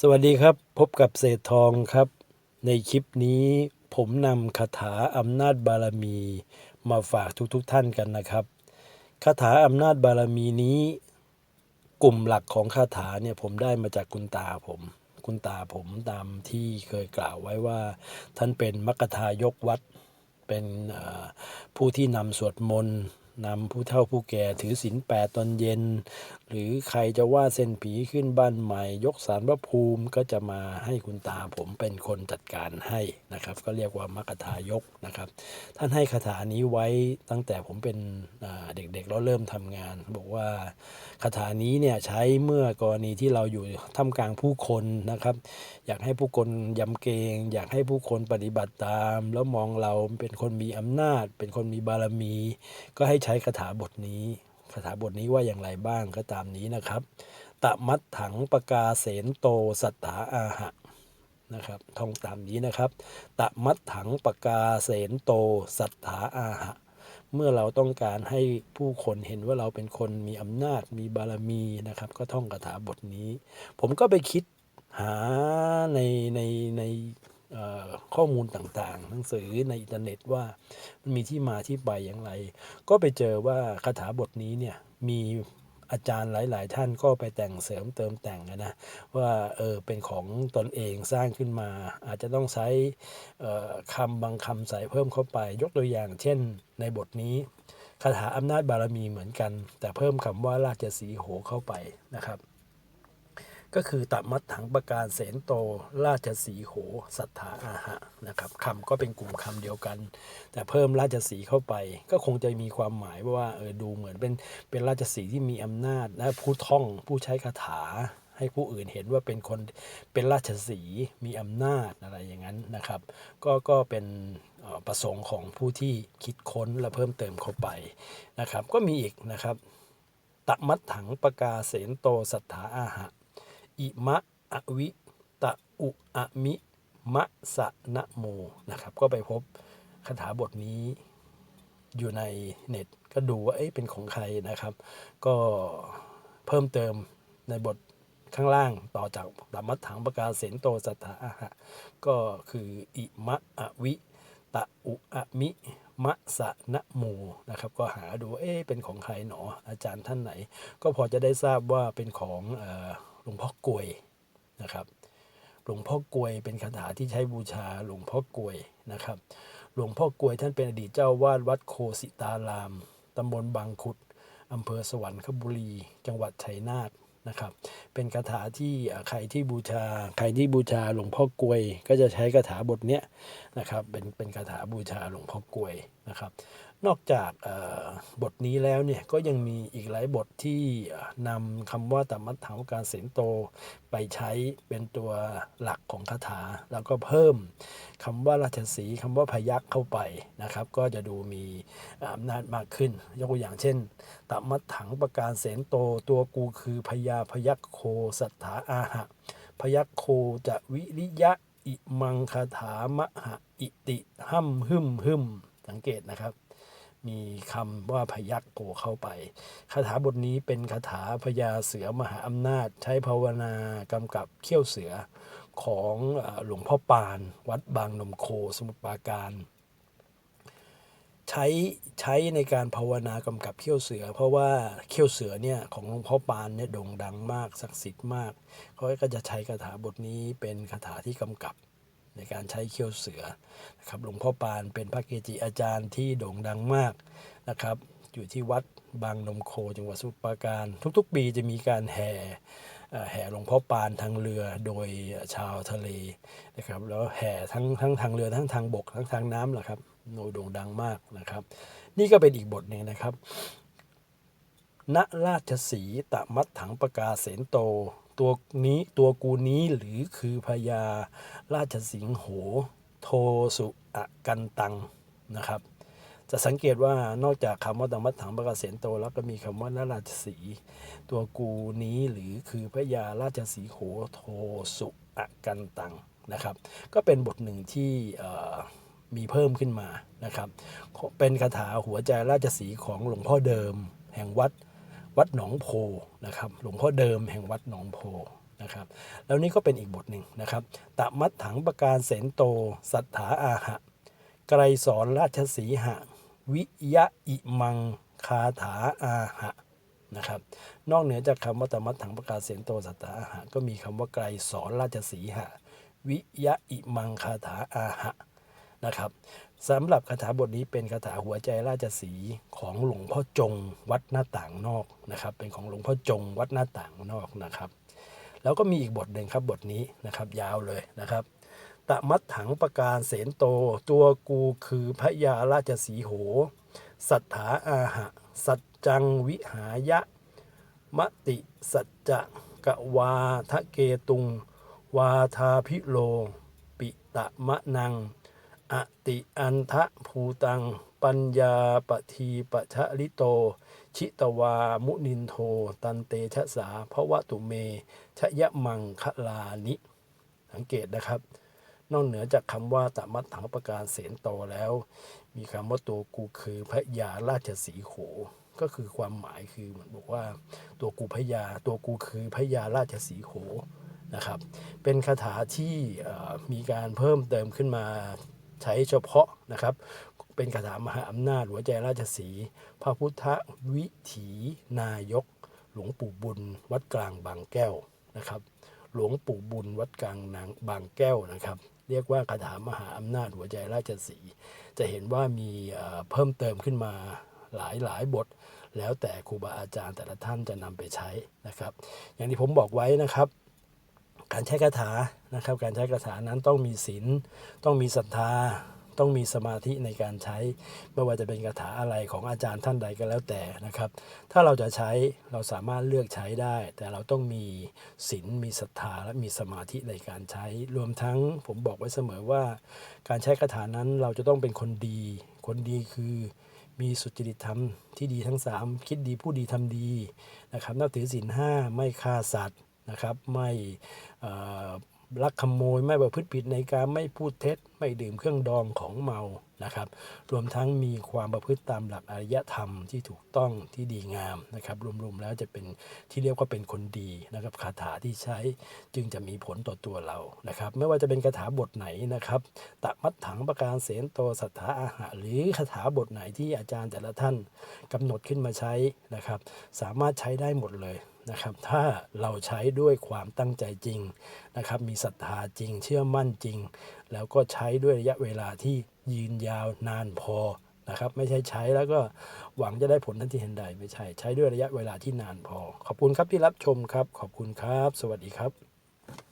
สวัสดีครับพบกับเศษทองครับ ในคลิปนี้ผมนำคาถาอำนาจบารมีมาฝากทุกๆทท่านกันนะครับคาถาอำนาจบารมีนี้ กลุ่มหลักของคาถาเนี่ยผมได้มาจากคุณตาผม คุณตาผมตามที่เคยกล่าวไว้ว่า ท่านเป็นมัคทายกวัด เป็นผู้ที่นำสวดมนต์ นำผู้เฒ่าผู้แก่ถือศีลแปดตอนเย็น หรือใครจะว่าเส้นผีขึ้นบ้านใหม่ ยกสารพระภูมิก็จะมาให้คุณตาผมเป็นคนจัดการให้นะครับ ก็เรียกว่ามัคคทายกนะครับ ท่านให้คาถานี้ไว้ตั้งแต่ผมเป็นเด็กๆแล้วเริ่มทำงาน บอกว่าคาถานี้เนี่ยใช้เมื่อกรณีที่เราอยู่ท่ามกลางผู้คนนะครับ อยากให้ผู้คนยำเกรงอยากให้ผู้คนปฏิบัติตาม แล้วมองเราเป็นคนมีอำนาจ เป็นคนมีบารมี ก็ให้ใช้คาถาบทนี้คาถาบทนี้ว่าอย่างไรบ้างก็ตามนี้นะครับตะมัดถังปกาเสนโตสัตถาอาหะนะครับท่องตามนี้นะครับตะมัดถังปกาเสนโตสัทธาอาหะ เมื่อเราต้องการให้ผู้คนเห็นว่าเราเป็นคนมีอำนาจมีบารมีนะครับ ก็ท่องคาถาบทนี้ ผมก็ไปคิดหาในในใน ข้อมูลต่างๆ หนังสือในอินเทอร์เน็ตว่ามันมีที่มาที่ไปอย่างไร ก็ไปเจอว่าคาถาบทนี้เนี่ยมีอาจารย์หลาย ๆ ท่านก็ไปแต่งเสริมเติมแต่งนะว่าเออเป็นของตนเองสร้างขึ้นมา อาจจะต้องใช้คำบางคำใส่เพิ่มเข้าไป ยกตัวอย่าง เช่น ในบทนี้คาถาอำนาจบารมีเหมือนกัน แต่เพิ่มคำว่าราชสีโหเข้าไปนะครับ ก็คือตมัดถังประการเสนโต ราชสีโหสัทธาอาหะนะครับคำก็เป็นกลุ่มคำเดียวกัน แต่เพิ่มราชสีเข้าไป ก็คงจะมีความหมายว่าเออดูเหมือนเป็นเป็นราชสีที่มีอำนาจและผู้ท่องผู้ใช้คาถาให้ผู้อื่นเห็นว่าเป็นคนเป็นราชสีมีอำนาจอะไรอย่างนั้นนะครับ ก็ก็เป็นประสงค์ของผู้ที่คิดค้นและเพิ่มเติมเข้าไปนะครับ ก็มีอีกนะครับตมัดถังปกาเสนโตสัทธาอาหะ อิมะอวิตะอุอะมิมะสะนะโมนะครับ ก็ไปพบคาถาบทนี้อยู่ในเน็ต ก็ดูว่าเอ๊ะเป็นของใครนะครับ ก็เพิ่มเติมในบทข้างล่างต่อจากตมัตถังประกาศเสนโตสัทธาหะก็คืออิมะอวิตะอุอะมิมะสะนะโมนะครับ ก็หาดูเอ๊ะเป็นของใครหนออาจารย์ท่านไหน ก็พอจะได้ทราบว่าเป็นของออ หลวงพ่อกลวยนะครับ หลวงพ่อกลวยเป็นคาถาที่ใช้บูชาหลวงพ่อกลวยนะครับ หลวงพ่อกลวยท่านเป็นอดีตเจ้าวาดวัดโคสิตารามตำบลบางขุดอำเภอสวรรคบุรี จังหวัดชัยนาทนะครับ เป็นคาถาที่ใครที่บูชา ใครที่บูชาหลวงพ่อกลวย ก็จะใช้คาถาบทเนี้ยนะครับ เป็นเป็นคาถาบูชาหลวงพ่อกลวยนะครับ นอกจากบทนี้แล้วเนี่ยก็ยังมีอีกหลายบทที่นำคำว่าตัมมัตถังการเสนโตไปใช้เป็นตัวหลักของคาถา แล้วก็เพิ่มคำว่าราชสีคำว่าพยักเข้าไปนะครับ ก็จะดูมีอำนาจมากขึ้น ยกตัวอย่างเช่นตัมมัตถังประการเสนโตตัวกูคือพญาพยักโคสัทธาอาหะ พยักโคจะวิริยะอิมังคาถามหะอิติหัมหึมหึมสังเกตนะครับ มีคำว่าพยักโผล่เข้าไปคาถาบทนี้เป็นคาถาพญาเสือมหาอำนาจ ใช้ภาวนากำกับเขี้ยวเสือของหลวงพ่อปาน วัดบางนมโคสมุทรปราการ ใช้ใช้ในการภาวนากำกับเขี้ยวเสือ เพราะว่าเขี้ยวเสือเนี่ยของหลวงพ่อปานเนี่ยโด่งดังมากศักดิ์สิทธิ์มากเขาก็จะใช้คาถาบทนี้เป็นคาถาที่กำกับ ในการใช้เขี้ยวเสือนะครับหลวงพ่อปานเป็นพระเกจิอาจารย์ที่โด่งดังมากนะครับ อยู่ที่วัดบางนมโคจังหวัดสมุทรราการทุกๆ ปีจะมีการแห่เอ่อแห่หลวงพ่อปานทางเรือโดยชาวทะเลนะครับ แล้วแห่ทั้งทั้งทางเรือทั้งทางบกทั้งทางน้ำแหละครับโด่โด่งดังมากนะครับ นี่ก็เป็นอีกบทหนึ่งนะครับณราชสีตะมัดถังประกาเสนโต ตัวนี้ตัวกูนี้หรือคือพญาราชสิงห์โหโทสุอกันตังนะครับ จะสังเกตว่านอกจากคำว่าตะมัดถังประกาศเสนโต แล้วก็มีคำว่าณราชสี ตัวกูนี้หรือคือพญาราชสีโหโทสุอกันตังนะครับ ก็เป็นบทหนึ่งที่มีเพิ่มขึ้นมานะครับ เป็นคาถาหัวใจราชสีของหลวงพ่อเดิม แห่งวัด วัดหนองโพนะครับหลวงพ่อเดิมแห่งวัดหนองโพนะครับแล้วนี่ก็เป็นอีกบทหนึ่งนะครับตะมัดถังประการเสนโต สัทธาอาหะ ไกรสอนราชสีหะ วิยะอิมังคาถาอาหะนะครับนอกเหนือจากคำว่าตะมัดถังประกาศเสนโตสัตตาอาหะก็มีคำว่าไกรสอนราชสีหะ วิยะอิมังคาถาอาหะ นะครับสำหรับคาถาบทนี้เป็นคาถาหัวใจราชสีของหลวงพ่อจงวัดหน้าต่างนอกนะครับ เป็นของหลวงพ่อจงวัดหน้าต่างนอกนะครับ แล้วก็มีอีกบทหนึ่งครับบทนี้นะครับยาวเลยนะครับตะมัดถังประการเสนโต ตัวกูคือพระยาราชสีโห สัทธาอาหะ สัจจังวิหายะ มติ สัจจะกะวาทะเกตุง วาทาพิโล ปิตะมะนัง อติอันทะภูตัง ปัญญาปทีปชะลิโต ชิตวามุนินโท ตันเตชะสาภวะตุเม ชะยะมังคะลานิ สังเกตนะครับ นอกเหนือจากคำว่าตะมัดถังประการเสนโตแล้ว มีคำว่าตัวกูคือพระยาราชสีโหก็คือความหมายคือเหมือนบอกว่า ตัวกูพยาตัวกูคือพระยาราชสีโหนะครับ เป็นคาถาที่มีการเพิ่มเติมขึ้นมา ใช้เฉพาะนะครับเป็นคาถามหาอำนาจหัวใจราชสีพระพุทธวิถีนายก หลวงปู่บุญ วัดกลางบางแก้วนะครับ หลวงปู่บุญวัดกลางนางบางแก้วนะครับ เรียกว่าคาถามหาอำนาจหัวใจราชสีจะเห็นว่ามีเอ่อเพิ่มเติมขึ้นมาหลายหลายบท แล้วแต่ครูบาอาจารย์แต่ละท่านจะนำไปใช้นะครับ อย่างที่ผมบอกไว้นะครับ การใช้คาถานะครับ การใช้คาถานั้นต้องมีศีลต้องมีศรัทธา ต้องมีสมาธิในการใช้ ไม่ว่าจะเป็นคาถาอะไรของอาจารย์ท่านใดก็แล้วแต่นะครับ ถ้าเราจะใช้เราสามารถเลือกใช้ได้ แต่เราต้องมีศีลมีศรัทธาและมีสมาธิในการใช้ รวมทั้งผมบอกไว้เสมอว่า การใช้คาถานั้นเราจะต้องเป็นคนดี คนดีคือมีสุจริตธรรมที่ดีทั้ง 3 คิดดีผู้ดีทำดีนะครับนับถือศีลห้าไม่ฆ่าสัตว์ นะครับ ไม่ลักขโมยไม่ประพฤติผิดในการไม่พูดเท็จ ไม่ดื่มเครื่องดองของเมานะครับ รวมทั้งมีความประพฤติตามหลักอริยธรรมที่ถูกต้องที่ดีงามนะครับ รวมๆแล้วจะเป็นที่เรียกว่าเป็นคนดีนะครับคาถาที่ใช้จึงจะมีผลต่อตัวเรานะครับ ไม่ว่าจะเป็นคาถาบทไหนนะครับตะมัดถังประการเสนโตสัทธาอาหะหรือคาถาบทไหนที่อาจารย์แต่ละท่านกำหนดขึ้นมาใช้นะครับ สามารถใช้ได้หมดเลย นะครับถ้าเราใช้ด้วยความตั้งใจจริงนะครับมีศรัทธาจริง เชื่อมั่นจริง แล้วก็ใช้ด้วยระยะเวลาที่ยืนยาวนานพอนะครับไม่ใช่ใช้แล้วก็หวังจะได้ผลทันทีทันใดไม่ใช่ ใช้ด้วยระยะเวลาที่นานพอ ขอบคุณครับที่รับชมครับ ขอบคุณครับ สวัสดีครับ